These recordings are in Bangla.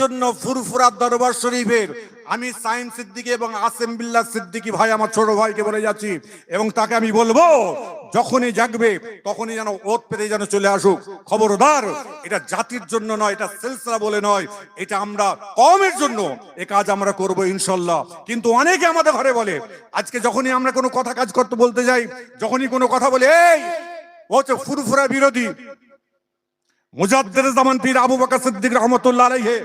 জন্য ফুরফুরা দরবার শরীফের। আমি সাইন সিদ্দিকী এবং আসেম বিল্লাহ সিদ্দিকী ভাই, আমার ছোট ভাইকে বলে যাচ্ছি এবং তাকে আমি বলব, যখনই জাগবে তখনই যেন ওত পেতে যেন চলে আসুক। খবরদার, এটা জাতির জন্য নয়, এটা সিলসিলা বলে নয়, এটা আমরা কমের জন্য এ কাজ আমরা করব ইনশাল্লাহ। কিন্তু অনেকে আমাদের ঘরে বলে, আজকে যখনই আমরা কোনো কথা কাজ করতে বলতে যাই, যখনই কোনো কথা বলে, এই, ও হচ্ছে ফুরফুরা বিরোধী। মুজাদ্দের জামান পীর আবু বকর সিদ্দিক রহমতুল্লাহ আলাইহি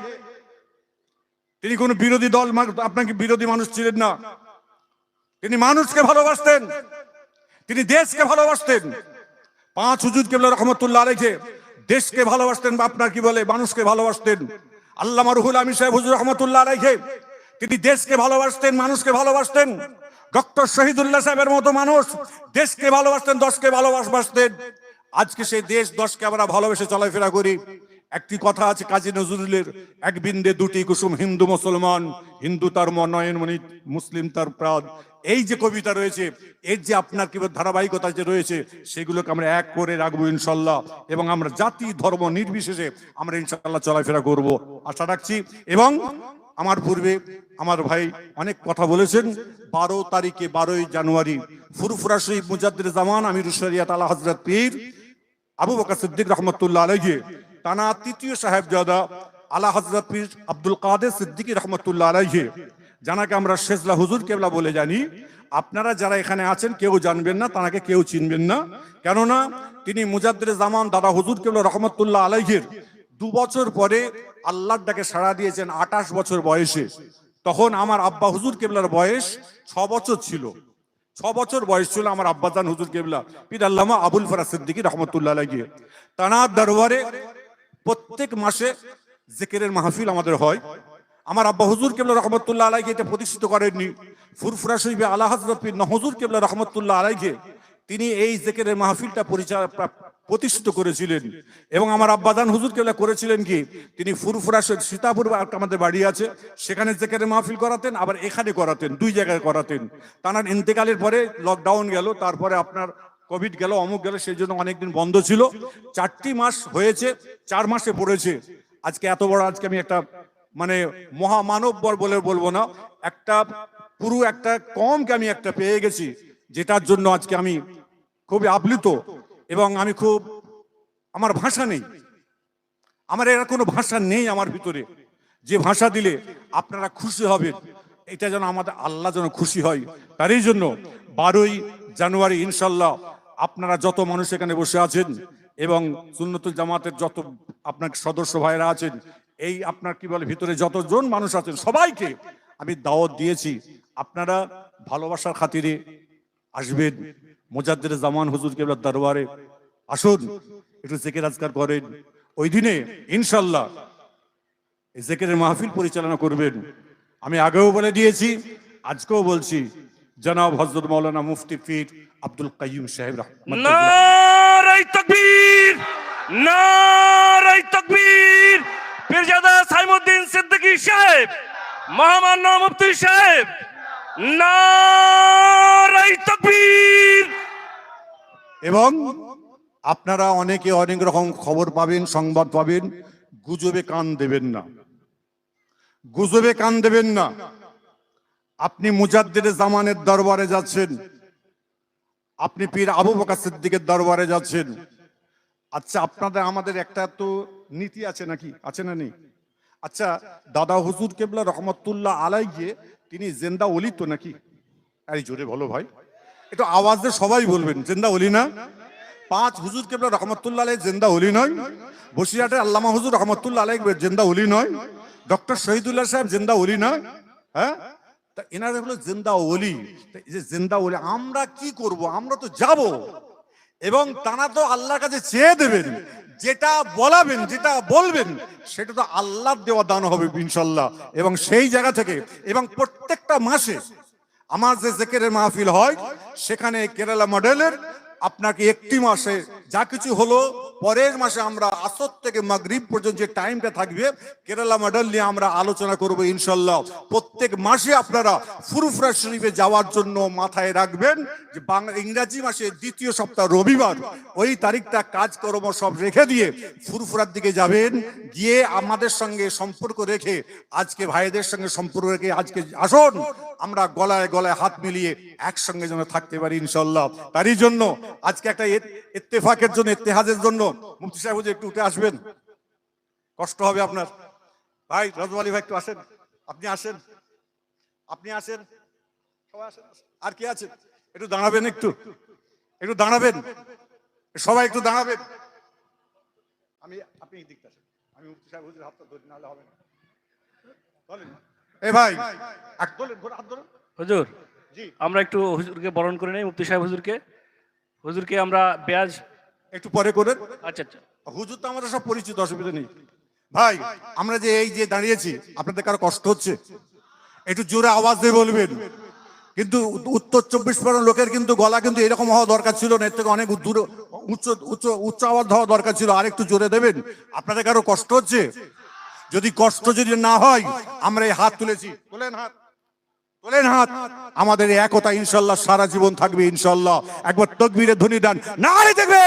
তিনি কোন বিরোধী দল আপনাকে বিরোধী মানুষ ছিলেন না। তিনি মানুষকে ভালোবাসতেন। তিনি দেশকে ভালোবাসতেন। পাঁচ হুজুর কেবল রহমতুল্লাহ আলাইহি, দেশকে ভালোবাসতেন বা আপনার কি বলে, মানুষকে ভালোবাসতেন। আল্লাহ রুহুল আমি সাহেব হুজুর রহমতুল্লাহ আলাইহি, তিনি দেশকে ভালোবাসতেন, মানুষকে ভালোবাসতেন। ডক্টর শহীদুল্লাহ সাহেবের মতো মানুষ দেশকে ভালোবাসতেন, দশকে ভালোবাসবাসতেন আজকে সেই দেশ দশকে আমরা ভালোবেসে চলাফেরা করি। একটি কথা আছে কাজী নজরুলের, এক বিন্দে দুটি কুসুম হিন্দু মুসলমান, হিন্দু তার মনয়ন মনি, মুসলিম তার প্রাণ। এই যে কবিতা রয়েছে, এর যে আপনার কি ধারাবাহিকতা যে রয়েছে, সেগুলোকে আমরা এক করে রাখব ইনশাল্লাহ, এবং আমরা জাতি, ধর্ম নির্বিশেষে আমরা ইনশাল্লাহ চলাফেরা করব। আশা রাখছি, এবং আমার পূর্বে আমার ভাই অনেক কথা বলেছেন, বারো তারিখে বারোই জানুয়ারি, ফুরফুরা শরীফ মুজাদ্দির জামান আমির শরিয়াত আলা হজরত পীর আবু বকর সিদ্দিক রহমতুল্লাহ আলাইহি তানা তৃতীয় সাহেবজাদা আলা হজরত পীর আব্দুল কাদের সিদ্দিকী রহমতুল্লাহ আলাইহি জানাকে আমরা শেজলা হুজুর কেবলা বলে জানি। আপনারা যারা এখানে আছেন, কেউ জানবেন না তানাকে কেউ চিনবেন না। কেননা, তিনি মুজাদ্দির জামান দাদা হুজুর কেবলা রহমতুল্লাহ আলাইহির দু বছর পরে আল্লাহর ডাকে সাড়া দিয়েছেন আঠাশ বছর বয়সে। তখন আমার আব্বা হুজুর কেবলার বয়স ছ বছর ছিল। ছ বছর বয়স ছিল আমার আব্বাজান হুজুর কেবলা। পীর আবুল ফরাজ সিদ্দিকী রহমতুল্লাহ আলাইহি। তানার দরবারে প্রত্যেক মাসে জেকেরের মাহফিল আমাদের হয়। আমার আব্বা হুজুর কেবলা রহমতুল্লাহ আলাইকে এটা প্রতিষ্ঠিত করেননি। ফুরফুরা শরীফে আল্লাহ হজরত পীর হুজুর কেবলা রহমতুল্লাহ আলাইকে তিনি এই জেকেরের মাহফিলটা পরিচালনা প্রতিষ্ঠিত করেছিলেন। এবং আমার আব্বাদান হুজুর কেবলা করেছিলেন কি? তিনি ফুরফুরা সীতাপুর আমাদের বাড়ি আছে। সেখানে জেকেরের মাহফিল করাতেন, আবার এখানে করাতেন, দুই জায়গায় করাতেন। তার ইন্তেকালের পরে লকডাউন গেল, তারপরে আপনার কোভিড গেল, অমুক গেল, সেই জন্য অনেকদিন বন্ধ ছিল। চারটি মাস হয়েছে, চার মাসে পড়েছে। আজকে এত বড়, আজকে আমি একটা মানে মহামানব বর বলে বলব না, একটা পুরো একটা কমকে আমি একটা পেয়ে গেছি, যেটার জন্য আজকে আমি খুবই আপ্লুত এবং আমি খুব, আমার ভাষা নেই। আমার এরা কোনো ভাষা নেই আমার ভিতরে। যে ভাষা দিলে আপনারা খুশি হবেন, এটা যেন আমাদের আল্লাহ যেন খুশি হয়। তারই জন্য বারোই জানুয়ারি ইনশাল্লাহ আপনারা যত মানুষ এখানে বসে আছেন এবং সুন্নতুল জামাতের যত আপনার সদস্য ভাইরা আছেন, এই আপনার কি বলে ভিতরে যতজন মানুষ আছেন সবাইকে আমি দাওয়াত দিয়েছি। আপনারা ভালোবাসার খাতিরে আসবেন। মোজাদ্দের জামান হুজুর কেবলার দরবারে আসুন, একটু জেকের আজকার করেন। ওই দিনে ইনশাল্লাহ এই জেকেরের মাহফিল পরিচালনা করবেন। আমি আগেও বলে দিয়েছি, আজকেও বলছি জনাব হজরত মৌলানা মুফতি পীর আব্দুল কাইয়ুম সাহেব নারাই তকবীর নারাই তকবীর। পীরজাদা সাইমুদ্দিন সিদ্দিকী সাহেব মহামান্য মুফতি সাহেব নারাই তকবীর। এবং আপনারা অনেকে অনেক রকম খবর পাবেন সংবাদ পাবেন গুজবে কান দেবেন না। গুজবে কান দেবেন না। আপনি মুজাদ্দির জামানের দরবারে যাচ্ছেন। আপনি পীর আবু বকর সিদ্দিকের দরবারে যাচ্ছেন। আচ্ছা আপনাদের, আমাদের একটা তো নীতি আছে নাকি? আছে না নেই? আচ্ছা দাদা হুজুর কেবলা রহমতুল্লাহ আলাই গিয়ে তিনি জেন্দা অলি তো নাকি? এই জোরে বলো ভাই। একটু দিয়ে সবাই বলবেন, জেন্দা অলি না? পাঁচ হুজুর কেবলা রহমতুল্লাহ আলাই জেন্দা অলি নয়। বসিরহাটের আল্লামা হুজুর রহমতুল্লাহ আলাই জেন্দা অলি নয়। ডক্টর শহীদুল্লাহ সাহেব জেন্দা অলি নয়। হ্যাঁ? তা এনারা হলো জেন্দা এই যে জেন্দা অলি আমরা কি করব? আমরা তো যাব। এবং তারা তো আল্লাহর কাছে চেয়ে দেবেন, যেটা বলাবেন, যেটা বলবেন, সেটা তো আল্লাহর দেওয়া দান হবে ইনশাল্লাহ। এবং সেই জায়গা থেকে, এবং প্রত্যেকটা মাসে আমার যে জেকেরের মাহফিল হয়, সেখানে কেরালা মডেলের আপনাকে একটি মাসে যা কিছু হলো পরের মাসে আমরা আসর থেকে মাগরিব পর্যন্ত যে টাইমটা থাকবে, কেরালা মডেল নিয়ে আমরা আলোচনা করব ইনশাল্লাহ প্রত্যেক মাসে আপনারা ফুরফুরা শরীফে যাওয়ার জন্য মাথায় রাখবেন যে বাংলা ইংরাজি মাসে দ্বিতীয় সপ্তাহ রবিবার, ওই তারিখটা কাজকর্ম সব রেখে দিয়ে ফুরফুরার দিকে যাবেন, গিয়ে আমাদের সঙ্গে সম্পর্ক রেখে, আজকে ভাইদের সঙ্গে সম্পর্ক রেখে আজকে আসুন। আমরা গলায় গলায় হাত মিলিয়ে একসঙ্গে যেন থাকতে পারি ইনশাল্লাহ তারই জন্য আজকে একটা ইত্তেফাকের জন্য, ইত্তেহাজের জন্য মুফতি সাহেব একটু উঠে আসবেন। কষ্ট হবে আপনার। ভাই আলী ভাই একটু আসেন। আপনি আসেন। আপনি আসেন। আর কি আছেন একটু দাঁড়াবেন একটু। একটু দাঁড়াবেন। সবাই একটু দাঁড়াবেন। আমি আপনি দিকটা আমি মুফতি সাহেব হুজুর হাতটা ধরি, নাহলে হবে না। বলেন। এ ভাই হুজুর আমরা একটু হুজুরকে বরণ করে নেই মুফতি সাহেব হুজুরকে। হুজুরকে আমরা পেঁয়াজ একটু পরে করেন। আচ্ছা আচ্ছা। হুজুর তো আমাদের সব পরিচিত অসুবিধা নেই। ভাই আমরা যে এই যে দাঁড়িয়েছি আপনাদের কারও কষ্ট হচ্ছে? একটু জোরে আওয়াজ দিয়ে বলবেন। কিন্তু উত্তর চব্বিশ পরগনা লোকের কিন্তু গলা কিন্তু এরকম হওয়া দরকার ছিল না এর থেকে অনেক দূর উচ্চ উচ্চ উচ্চ আওয়াজ হওয়া দরকার ছিল। আর একটু জোরে দেবেন? আপনাদের কারও কষ্ট হচ্ছে? যদি কষ্ট যদি না হয় আমরা এই হাত তুলেছি। তোলেন হাত। তোলেন হাত। আমাদের একতা ইনশাল্লাহ সারা জীবন থাকবে ইনশাল্লাহ। একবার তকবীরের ধ্বনি দান। নারে দেখবে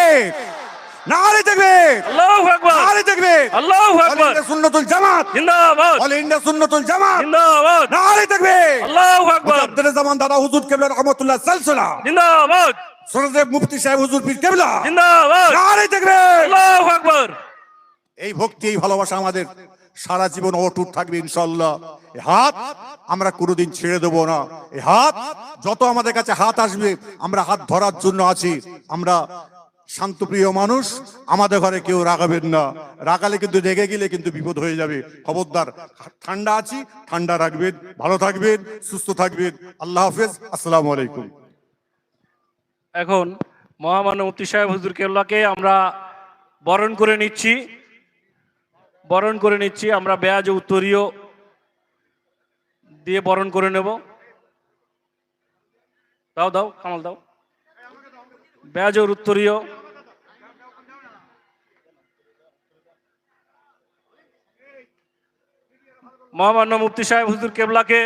নারে দেখবে আল্লাহু আকবার। নারে দেখবে আল্লাহু অল আকবার। ইন্ডিয়া জামাত। জিন্দাবাদ। অল ইন্ডিয়া সুন্নতুল জামাত। জিন্দাবাদ। নারে দেখবে আল্লাহু আকবার। আব্দুল জামান দাদা হুজুর কেবলা রহমাতুল্লাহ সালসালা জিন্দাবাদ। সরদেব মুফতি সাহেব হুজুর পীর কেবলা। জিন্দাবাদ। নারে দেখবে আল্লাহু আকবার। এই ভক্তি এই ভালোবাসা আমাদের। সারা জীবন অটুট থাকবে ইনশাল্লাহ এ হাত আমরা কোনোদিন ছেড়ে দেবো না। এ হাত যত আমাদের কাছে হাত আসবে, আমরা হাত ধরার জন্য আছি। আমরা শান্তপ্রিয় মানুষ, আমাদের ঘরে কেউ রাগাবেন না। রাগালে কিন্তু রেগে গেলে কিন্তু বিপদ হয়ে যাবে। খবরদার, ঠান্ডা আছি, ঠান্ডা রাখবেন, ভালো থাকবেন, সুস্থ থাকবেন। আল্লাহ হাফেজ, আসসালামু আলাইকুম। এখন মহামান্য মুফতি সাহেব হুজুর আমরা বরণ করে নিচ্ছি। বরণ করে নিচ্ছি, আমরা বেয়াজ উত্তরীয় দিয়ে বরণ করে নেব। দাও দাও, কামাল দাও। বেয়াজ উত্তরীয়। মহামান্য মুফতি সাহেব হুজুর কেবলাকে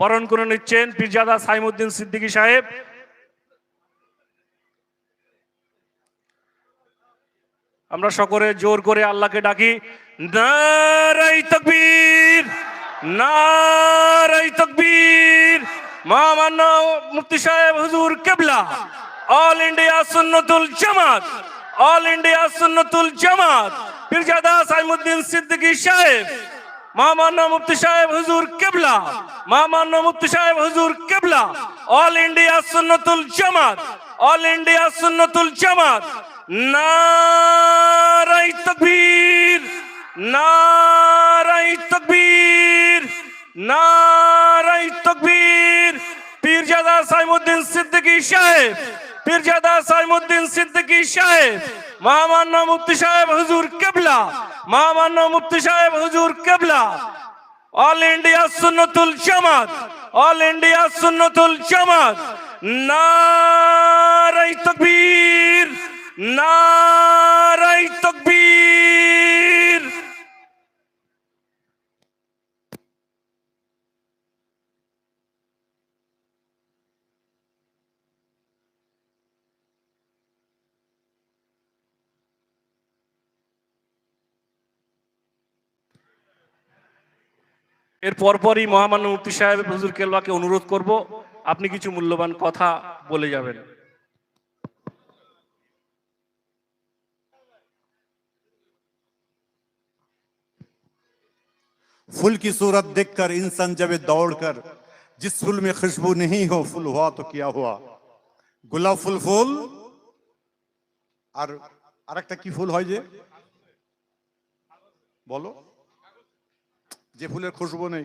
বরণ করে নিচ্ছেন, পীরজাদা সাইমুদ্দিন সিদ্দিকী সাহেব। আমরা সকলে জোর করে আল্লাহকে ডাকি নারাই তকবীর নারাই তকবীর, মহামান্য মুফতি সাহেব হুজুর কেবলা, অল ইন্ডিয়া সুন্নতুল জামাত, অল ইন্ডিয়া সুন্নতুল জামাত, পীরজাদা সাইমুদ্দিন সিদ্দিকী সাহেব, মহামান্য মুফতি সাহেব হুজুর কেবলা, মহামান্য মুফতি সাহেব হুজুর কেবলা, অল ইন্ডিয়া সুন্নতুল জামাত, অল ইন্ডিয়া সুন্নতুল জামাত নারাই তকবীর নারাই তকবীর নারাই তকবীর। পীরজাদা সাইমুদ্দিন সিদ্দিকী সাহেব, পীরজাদা সাইমুদ্দিন সিদ্দিকী সাহেব, মহামান্য মুফতি সাহেব হুজুর কেবলা, মহামান্য মুফতি সাহেব হুজুর কেবলা। অল ইন্ডিয়া সুন্নতুল জামাত, অল ইন্ডিয়া সুন্নতুল জামাত। নারাই তকবীর নারাই তকবীর এর পরপরই মহামান্য মুফতি সাহেব হুজুর কেলওয়াকে অনুরোধ করব আপনি কিছু মূল্যবান কথা বলে যাবেন फूल की सूरत देखकर इंसान जब दौड़कर जिस फूल में खुशबू नहीं हो फूल हुआ तो क्या हुआ গোলাপ ফুল ফুল আর আরেকটা কি ফুল হয় যে বলো যে ফুলের খুশবু নেই।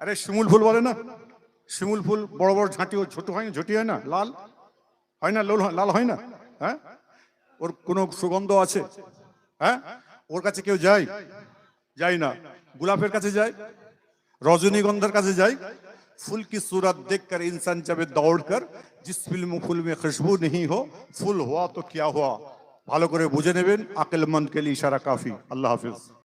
আরে শিমুল ফুল বলে না? শিমুল ফুল বড় বড় ঝাঁটি ছোট হয় না, ঝুটি হয় না? লাল? হয় না, লোল লাল হয় না? হ্যাঁ? ওর কোনো সুগন্ধ আছে? হ্যাঁ? ওর কাছে কেউ যায়? যাই না। গোলাপের কাছে যায়? রজনীগন্ধার কাছে যায়? ফুল কি সুরত দেখকার ইনসান যাবে দৌড় কর জিস ফিল্ম ফুল মে খুশবু নেই হো। ফুল হওয়া তো কিয়া হওয়া? ভালো করে বুঝে নেবেন। আকেলমন্দকে ইশারা কাফি। আল্লাহ হাফিজ।